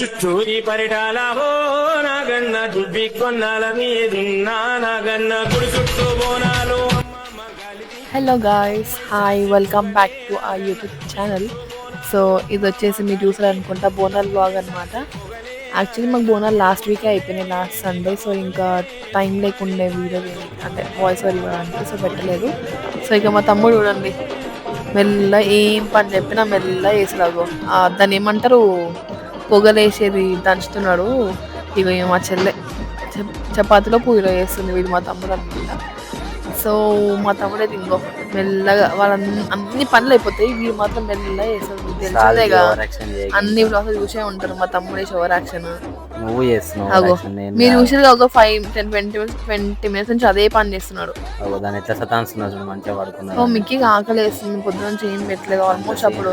చుట్టూ. ఈ పరిటాల హో నాగన్న దుబ్బి కొన్నాల మీదున్నా నాగన్న గుడి చుట్టూ Bonalu. Hello guys hi welcome back to ఆ యూట్యూబ్ ఛానల్ సో ఇది వచ్చేసి మీరు చూసారు అనుకుంటా బోనాల్ బ్లాగ్ అనమాట యాక్చువల్లీ మాకు బోనాలు లాస్ట్ వీకే అయిపోయినాయి లాస్ట్ సండే సో ఇంకా టైం లేకుండే వీడియో అంటే వాయిస్ ఓవర్ ఇవ్వడానికి సో పెట్టలేదు. సో ఇక మా తమ్ముడు చూడండి. మెల్ల ఏం పని చెప్పినా మెల్ల వేసలాగో దాన్ని ఏమంటారు? పొగలేసేది దంచుతున్నాడు. ఇక మా చెల్లె చప్- చపాతీలో పూరిలో వేస్తుంది వీడు మా తమ్ముడు అనమాట సో మా తమ్ముడే ఇంకో మెల్లగా వాళ్ళ అన్ని పనులు అయిపోతాయి. వీడు మాత్రం మెల్లగా ఓవరాక్షన్ చేయకు. అన్ని బ్లాగ్స్ చూసే ఉంటారు మా తమ్ముడే ఓవర్ యాక్షన్. నువ్వు చేస్తున్నావు మీరు. చూసేది ఒక five ten twenty minutes twenty minutes నుంచి అదే పని చేస్తున్నాడు. దాన్ని ఎట్లా మంచిగా సో మిక్కి ఆకలి వేస్తుంది పొద్దున నుంచి ఏం పెట్టలేదు ఆల్మోస్ట్ అప్పుడు.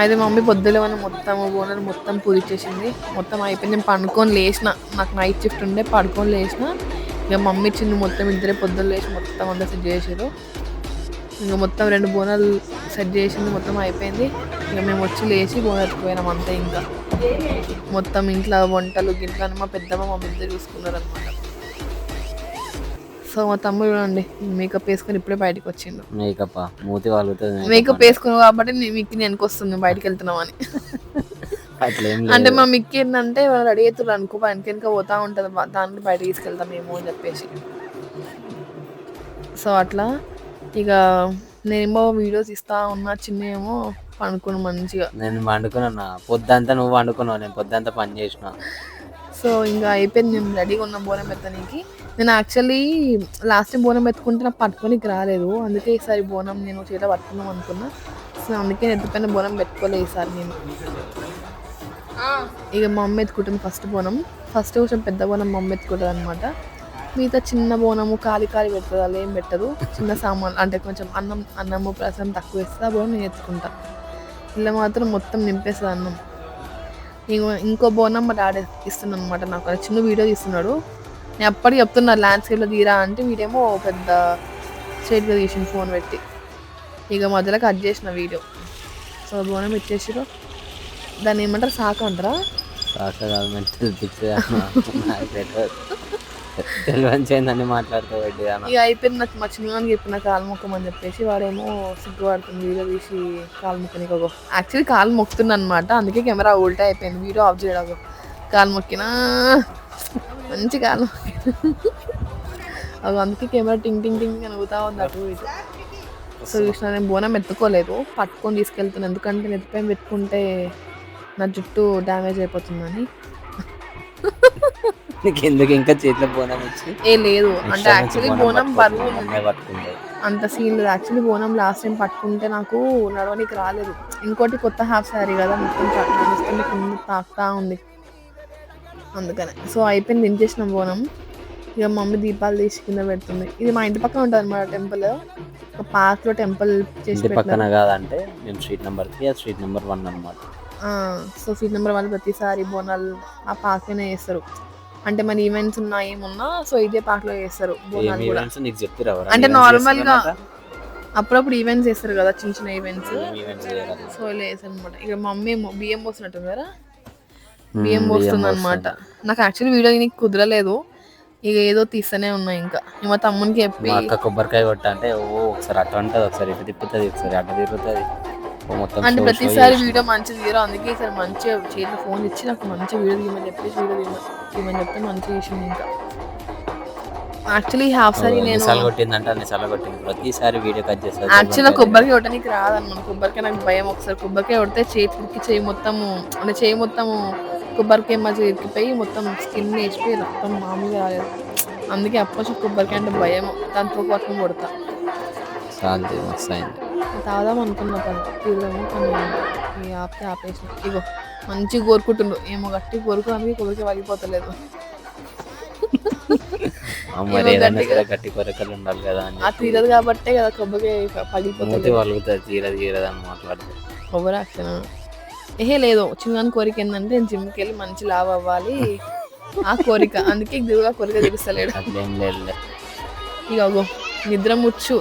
అయితే మమ్మీ పొద్దులే మనం మొత్తం బోనాలు మొత్తం పూరిచ్చేసింది మొత్తం అయిపోయింది. నేను పండుకొని లేచిన. నాకు నైట్ షిఫ్ట్ ఉండే పడుకొని లేచిన. ఇక మమ్మీ చిన్న మొత్తం ఇద్దరే పొద్దున్న లేచి మొత్తం అంతా సెట్ చేసారు ఇంకా మొత్తం రెండు బోనాలు సెట్ చేసింది మొత్తం అయిపోయింది. ఇక మేము వచ్చి లేచి బోనాలకు పోయినాం అంతే ఇంకా. మొత్తం ఇంట్లో వంటలు గింట్లని మా పెద్దమ్మ మమ్మీ ఇద్దరు చూసుకున్నారు అనమాట సో మా తమ్ముడు చూడండి మేకప్ వేసుకొని ఇప్పుడే బయటకు వచ్చిండు. మేకప్ మూతి వాళ్ళుతుంది మేకప్ వేసుకున్నావు కాబట్టి మిక్కి వెనక వస్తుంది బయటకు వెళ్తున్నామని అట్లా ఏం అంటే మా మిక్కి ఏంటంటే వాళ్ళు రెడీ అవుతారు అనుకో వెనక వెనక పోతా ఉంటుంది దాన్ని బయట తీసుకెళ్తాం మేము అని చెప్పేసి. సో అట్లా ఇక నేనేమో వీడియోస్ ఇస్తా ఉన్నా చిన్న ఏమో పనుకుని మంచిగా. నేను వండుకున్నా పొద్దంతా నువ్వు వండుకున్నావు నేను పొద్దంతా పని చేసిన. సో ఇంకా అయిపోయింది మేము రెడీగా ఉన్నాం బోనం ఎత్తడానికి. నేను యాక్చువల్లీ లాస్ట్ టైం బోనం ఎత్తుకుంటే నాకు పట్టుకోనికి రాలేదు. అందుకే ఈసారి బోనం నేను చేత పట్టుకుందాం అనుకున్నా. సో అందుకే నేను ఎత్తుపైన బోనం పెట్టుకోలేదు ఈసారి నేను. ఇక మా అమ్మ ఎత్తుకుంటుంది ఫస్ట్ బోనం. ఫస్ట్ కొంచెం పెద్ద బోనం మా అమ్మ ఎత్తుకుంటుంది అనమాట మిగతా చిన్న బోనము కాలి కాలి పెడుతుంది అలా ఏం పెట్టదు. చిన్న సామాన్ అంటే కొంచెం అన్నం అన్నము ప్రసాదం తక్కువ వేస్తుంది ఆ బోనం నేను ఎత్తుకుంటా. ఇలా మాత్రం మొత్తం నింపేస్తుంది అన్నం. ఇంకో ఇంకో బోనం మా డాడీ ఇస్తున్నాడు అనమాట నాకు చిన్న వీడియో తీస్తున్నాడు. నేను అప్పటికి చెప్తున్నా ల్యాండ్స్కేప్లో తీరా అంటే వీడేమో పెద్ద స్ట్రైట్గా తీసింది ఫోన్ పెట్టి. ఇక మధ్యలో కట్ చేసిన వీడియో. సో బోనం ఇచ్చేసారు దాన్ని ఏమంటారు? సాక అంటారా? సాక కాదు మెంటల్ తెలివని ఇక అయిపోయింది నాకు మా చిన్నగానికి చెప్పిన కాలు మొక్కమని చెప్పేసి వాడేమో సిగ్గుపడుతుంది వీడియో తీసి కాలు మొక్కనికి ఒక యాక్చువల్లీ కాలు మొక్కుతుంది అనమాట అందుకే కెమెరా ఉల్టా అయిపోయింది వీడియో ఆఫ్ చేయడం కాలు మొక్కినా మంచి కాలు అది అందుకే కెమెరా టింగ్ టింగ్ టింగ్ అని ఉంది అటు ఇటు. సో చూసిన నేను బోనం ఎత్తుకోలేదు పట్టుకొని తీసుకెళ్తున్నాను ఎందుకంటే నెత్తిపై పెట్టుకుంటే నా జుట్టు డ్యామేజ్ అయిపోతుందని. నీకు ఎందుకు ఇంకా చేతిలో బోనం ఇచ్చి ఏ లేదు అంటే యాక్చువల్లీ బోనం బరువు పట్టుకుంటే. అంత సీన్ లేదు. యాక్చువల్లీ బోనం లాస్ట్ టైం పట్టుకుంటే నాకు నడవనికి రాలేదు. ఇంకోటి కొత్త హాఫ్ శారీ కదా మొత్తం నడుస్తుంది కింద తాకుతా ఉంది. అందుకనే. సో అయిపోయింది దించేసిన బోనం. ఇక మమ్మీ దీపాలు తీసి కింద పెడుతుంది. ఇది మా ఇంటి పక్కన ఉంటుంది అనమాట టెంపుల్ ఒక పార్క్లో టెంపుల్ చేసి పక్కన కాదంటే మేము street number three street number one అనమాట సో సీట్ నెంబర్ వాళ్ళు ప్రతిసారి బోనాలు ఆ పార్క్లోనే చేస్తారు. అంటే మన ఈవెంట్స్ ఉన్నా ఏమున్నా సో ఇదే పార్క్లో చేస్తారు బోనాలు కూడా. అంటే నార్మల్గా అప్పుడప్పుడు ఈవెంట్స్ చేస్తారు కదా చిన్న చిన్న ఈవెంట్స్ సో ఇలా వేసాను అనమాట ఇక మమ్మీ ఏమో బియ్యం పోస్తున్నట్టు కదా? బియ్యం పోస్తుంది. అనమాట నాకు యాక్చువల్లీ వీడియో నీకు కుదరలేదు. ఇక ఏదో తీస్తూనే ఉన్నా ఇంకా. ఇక మా తమ్మునికి చెప్పి కొబ్బరికాయ కొట్ట అంటే ఓ ఒకసారి అట్ట ఉంటుంది ఒకసారి ఇటు తిప్పుతుంది ఒకసారి అట్ట తిరుగుతుంది. ఓ మొత్తం అంటే ప్రతిసారి. వీడియో మంచిగా తీయరు? అందుకే ఈసారి మంచిగా చేతిలో ఫోన్ ఇచ్చి నాకు మంచిగా వీడియో తీయమని చెప్పేసి వీడియో తీయమని చెప్తే మంచిగా చేసింది ఇంకా. యాక్చువల్లీ హాఫ్ సారీ నేను ఎన్నిసార్లు కొట్టిందంటే అన్నిసార్లు కొట్టింది. ప్రతిసారి వీడియో కట్ చేస్తుంది యాక్చువల్గా కొబ్బరికాయ కొట్టడానికి రాదన్నమాట కొబ్బరికాయ నాకు భయం ఒకసారి. కొబ్బరికాయ కొడితే చేతికి చేయి మొత్తము అంటే చేయి మొత్తము కొబ్బరికాయ మధ్య ఇరికిపోయి మొత్తం స్కిన్ వేసిపోయి రక్తం మామూలుగా రాలేదు. అందుకే అప్పటి కొబ్బరికాయ అంటే భయం దాంతో పట్టుకుని కొడతా. శాంతి మస్తు అయింది. తాగుదాం అనుకున్నా కదా తీరుదాము కానీ ఈ ఆపితే ఆపేసిన ఇగో మంచిగా కోరుకుంటుండ్రు ఏమో గట్టి కోరుకు అందుకే కొబ్బరికాయ వలిగిపోతలేదు గట్టి కొరకలు ఉండాలి కదా ఆ తీరదు కాబట్టే కదా కొబ్బరికాయ మూతి పగిలిపోతలేదు. వలుగుతుంది తీర తీరదు అని మాట్లాడితే. కొబ్బరి యాక్షన్ ఏహే లేదు. చిన్న కోరిక ఏంటంటే నేను జిమ్కి వెళ్ళి మంచి లావ్ అవ్వాలి. ఆ కోరిక. అందుకే దిగుగా కోరిక తీరుస్తలేడు. అట్లేం లేదు ఇక నిద్ర ముచ్చు.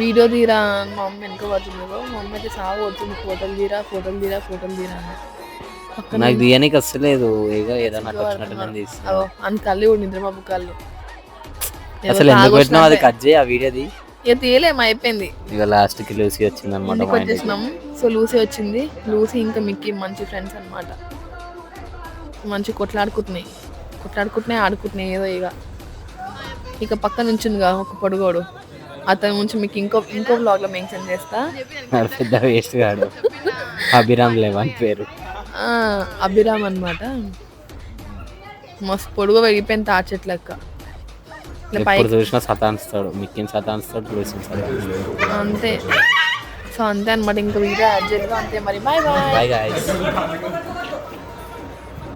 వీడియో తీరా మా అమ్మ వెనుక పడుతుంది మా అమ్మ అయితే సాగు అవుతుంది ఫోటోలు తీరా ఫోటోలు తీరా ఫోటోలు తీరా అని. నాకు దియనికి వస్తలేదు ఇక ఏదో నాకు వచ్చినట్టు నేను తీస్తున్నా. అగో, అని కళ్ళు కూడా నిద్రమబ్బు కళ్ళు. ఏదో అసలు ఎందుకు పెట్టినావు? అది. కట్ చేయి ఆ వీడియోది ఇక తీయలేము అయిపోయింది. ఇక లాస్ట్కి లూసి వచ్చింది అనమాట వచ్చేసినాం. సో లూసీ వచ్చింది. లూసీ ఇంకా మిక్కీ మంచి ఫ్రెండ్స్ అన్నమాట. మంచి కొట్లాడుకుంటున్నాయి. కొట్లాడుకుంటున్నాయి ఆడుకుంటున్నాయి ఏదో ఇక. ఇక పక్క నుంచిందిగా ఒక పొడుగోడు. అతని గురించి మీకు ఇంకో ఇంకో vlog లో మెన్షన్ చేస్తా పెద్ద వేస్ట్ కాడు అభిరామ్ లేవన్ పేరు. అభిరామ్ అన్నమాట. మస్తు పొడుగు వెళ్ళిపోయింది తాటి చెట్టు లెక్క ఇట్లా ఎప్పుడు పైకి చూసినా సతాన్స్తాడు మిక్కిని సతాన్స్తాడు లూసిని సతాన్స్తాడు అంతే. సో అంతే అనమాట ఇంకా వీడియో యాడ్ చేయలేదు. అంతే మరి. Bye bye bye guys